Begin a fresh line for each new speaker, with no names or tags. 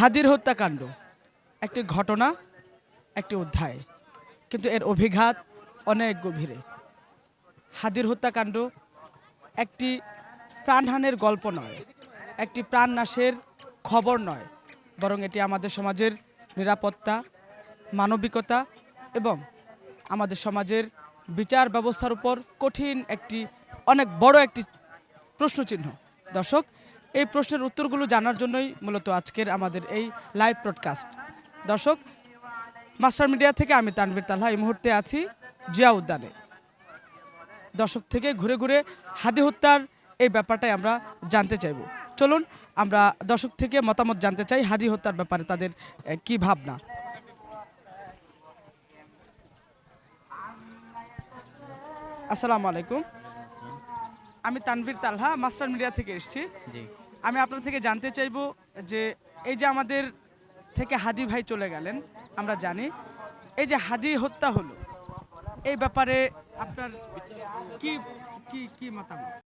হাদির হত্যাকাণ্ড। একটি ঘটনা, একটি অধ্যায়। কিন্তু এর অভিঘাত অনেক গভীরে। হাদির হত্যাকাণ্ড একটি প্রাণহানের গল্প নয়, একটি প্রাণনাশের খবর নয়, বরং এটি আমাদের সমাজের নিরাপত্তা, মানবিকতা এবং আমাদের সমাজের বিচার ব্যবস্থার উপর কঠিন একটি, অনেক বড় একটি প্রশ্নচিহ্ন। দর্শক এই প্রশ্নের উত্তরগুলো জানার জন্যই মূলত আজকের আমাদের এই লাইভ ব্রডকাস্ট দর্শক, মাস্টার মিডিয়া থেকে আমি তানভীর তালহা এই মুহূর্তে আছি জিয়া উদ্যানে দর্শক থেকে ঘুরে ঘুরে হাদি হত্যার এই ব্যাপারটাই আমরা জানতে চাইব। চলুন, আমরা দর্শক থেকে মতামত জানতে চাই হাদি হত্যার ব্যাপারে তাদের কি ভাবনা? আসসালামু আলাইকুম। আমি তানভীর তালহা মাস্টার মিডিয়া থেকে এসেছি।
জি।
আমি আপনার থেকে জানতে চাইব যে এই যে আমাদের থেকে হাদি ভাই চলে গেলেন আমরা জানি। এই যে হাদি হত্যা হলো এই ব্যাপারে আপনার কি কি কি মতামত?